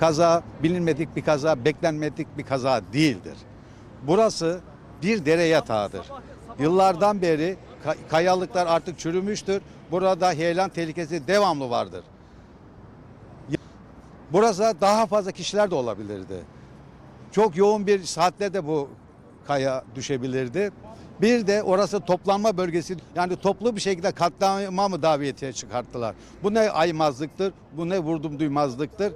kaza bilinmedik bir kaza, beklenmedik bir kaza değildir. Burası bir dere yatağıdır. Yıllardan beri ka- kayalıklar artık çürümüştür. Burada heyelan tehlikesi devamlı vardır. Burası daha fazla kişiler de olabilirdi. Çok yoğun bir saatte de bu kaya düşebilirdi. Bir de orası toplanma bölgesi yani toplu bir şekilde katliama mı davetiye çıkarttılar. Bu ne aymazlıktır, bu ne vurdum duymazlıktır.